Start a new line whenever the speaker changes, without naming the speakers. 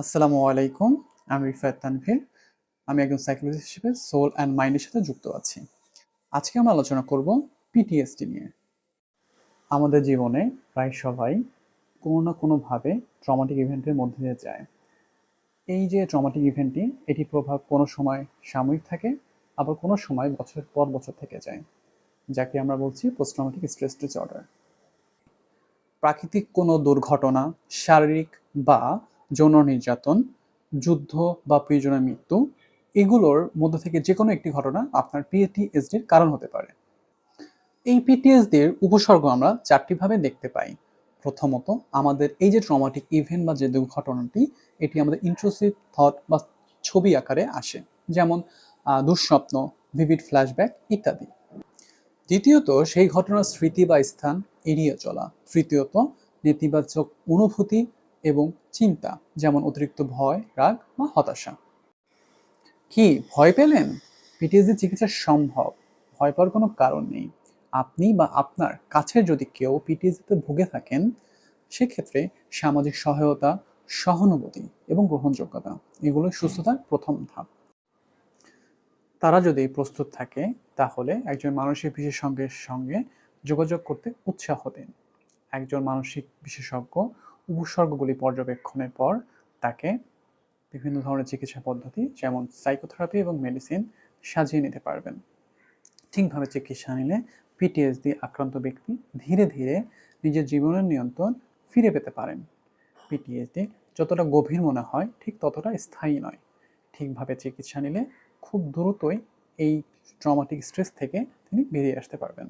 আসসালামু আলাইকুম, আমি রিফাত তানভীর। আমি একজন সাইকোলজিস্ট হিসেবে সোল অ্যান্ড মাইন্ডের সাথে যুক্ত আছি। আজকে আমরা আলোচনা করব পিটিএসডি নিয়ে। আমাদের জীবনে প্রায় সবাই কোনো না কোনোভাবে ট্রমাটিক ইভেন্টের মধ্যে দিয়ে যায়। এই যে ট্রমাটিক ইভেন্টটি এটি প্রভাব কোনো সময় সাময়িক থাকে, আবার কোনো সময় বছর পর বছর থেকে যায়, যাকে আমরা বলছি পোস্ট ট্রমাটিক স্ট্রেস ডিসঅর্ডার প্রাকৃতিক কোনো দুর্ঘটনা, শারীরিক বা যৌন নির্যাতন যুদ্ধ বা প্রিয়জনের মৃত্যু, এগুলোর মধ্যে থেকে যে কোনো একটি ঘটনা আপনার পিএটিএসডির কারণ হতে পারে। এই পিটিএসডির উপসর্গ আমরা চারটি ভাবে দেখতে পাই। প্রথমত, আমাদের এই যে ট্রমাটিক ইভেন্ট বা যে দুর্ঘটনাটি, এটি আমাদের ইন্ট্রোসিভ থট বা ছবি আকারে আসে, যেমন দুঃস্বপ্ন ভিভিড ফ্ল্যাশব্যাক ইত্যাদি। দ্বিতীয়ত, সেই ঘটনার স্মৃতি বা স্থান এড়িয়ে চলা। তৃতীয়ত, নেতিবাচক অনুভূতি এবং চিন্তা, যেমন অতিরিক্ত ভয়, রাগ বা হতাশা। কি, ভয় পেলেন? পিটিএসডি চিকিৎসা সম্ভব। ভয় পাওয়ার কোনো কারণ নেই। আপনি বা আপনার কাছের যদি কেউ পিটিএসডিতে ভুগে থাকেন, সেক্ষেত্রে সামাজিক সহায়তা, সহানুভূতি এবং গ্রহণযোগ্যতা, এগুলো সুস্থতার প্রথম ধাপ। তারা যদি প্রস্তুত থাকে, তাহলে একজন মানসিক বিশেষজ্ঞের সঙ্গে যোগাযোগ করতে উৎসাহ দেন। একজন মানসিক বিশেষজ্ঞ উপসর্গগুলি পর্যবেক্ষণের পর তাকে বিভিন্ন ধরনের চিকিৎসা পদ্ধতি, যেমন সাইকোথেরাপি এবং মেডিসিন সাজিয়ে নিতে পারবেন। ঠিকভাবে চিকিৎসা নিলে পিটিএসডি আক্রান্ত ব্যক্তি ধীরে ধীরে নিজের জীবনের নিয়ন্ত্রণ ফিরে পেতে পারেন। পিটিএসডি যতটা গভীর মনে হয়, ঠিক ততটা স্থায়ী নয়। ঠিকভাবে চিকিৎসা নিলে খুব দ্রুতই এই ট্রমাটিক স্ট্রেস থেকে তিনি বেরিয়ে আসতে পারবেন।